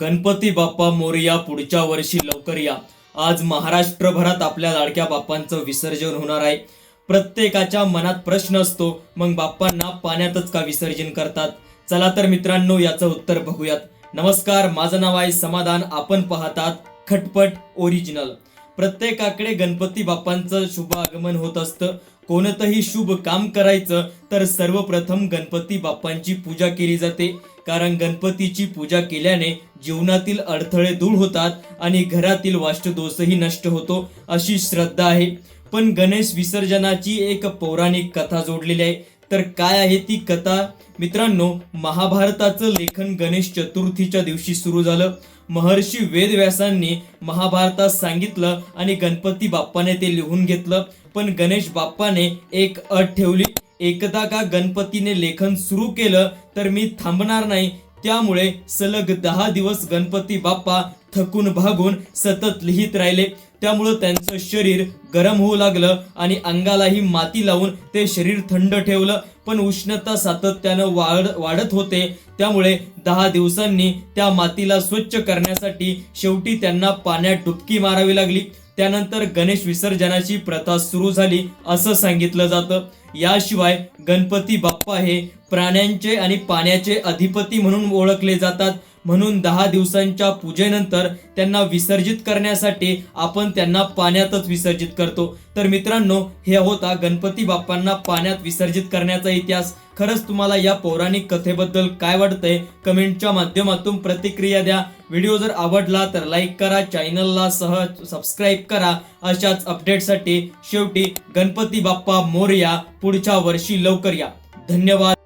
गणपती बाप्पा मोरया पुढच्या वर्षी लवकर या. आज महाराष्ट्रभरात आपल्या लाडक्या बाप्पांचं विसर्जन होणार आहे. प्रत्येकाच्या मनात प्रश्न असतो मग बाप्पांना पाण्यातच का विसर्जन करतात? चला तर मित्रांनो याचं उत्तर बघूयात. नमस्कार माझं नाव आहे समाधान. आपण पाहतात खटपट ओरिजिनल प्रत्येकाकडे गणपती बाप्पांचं शुभ आगमन होत असतं. कोणतंही शुभ काम करायचं तर सर्वप्रथम गणपती बाप्पांची पूजा केली जाते. कारण गणपतीची पूजा केल्याने जीवनातील अडथळे दूर होतात आणि घरातील वाष्टदोषही नष्ट होतो अशी श्रद्धा आहे. पण गणेश विसर्जनाची एक पौराणिक कथा जोडलेली आहे. तर काय आहे ती कथा? मित्रांनो महाभारताचं लेखन गणेश चतुर्थीच्या दिवशी सुरू झालं. महर्षी वेदव्यासांनी महाभारतात सांगितलं आणि गणपती बाप्पाने ते लिहून घेतलं. पण गणेश बाप्पाने एक अट ठेवली. एकदा का गणपतीने लेखन सुरू केलं तर मी थांबणार नाही. त्यामुळे सलग दहा दिवस गणपती बाप्पा थकून भागून सतत लिहित राहिले. त्यामुळं त्यांचं शरीर गरम होऊ लागलं आणि अंगालाही माती लावून ते शरीर थंड ठेवलं. पण उष्णता सातत्यानं वाढ वाढत होते. त्यामुळे दहा दिवसांनी त्या मातीला स्वच्छ करण्यासाठी शेवटी त्यांना पाण्यात डुबकी मारावी लागली. त्यानंतर गणेश विसर्जनाची प्रथा सुरू झाली असं सांगितलं जातं. याशिवाय गणपती बाप्पा हे प्राण्यांचे आणि पाण्याचे अधिपती म्हणून ओळखले जातात. म्हणून दहा दिवसांच्या पूजेनंतर त्यांना विसर्जित करण्यासाठी आपण त्यांना पाण्यातच विसर्जित करतो. तर मित्रांनो हे होता गणपती बाप्पांना पाण्यात विसर्जित करण्याचा इतिहास. खरंच तुम्हाला या पौराणिक कथेबद्दल काय वाटतंय? कमेंटच्या माध्यमातून प्रतिक्रिया द्या. व्हिडिओ जर आवडला तर लाईक करा चॅनलला सह सबस्क्राईब करा. अशाच अपडेटसाठी शेवटी गणपती बाप्पा मोरया पुढच्या वर्षी लवकर या. धन्यवाद.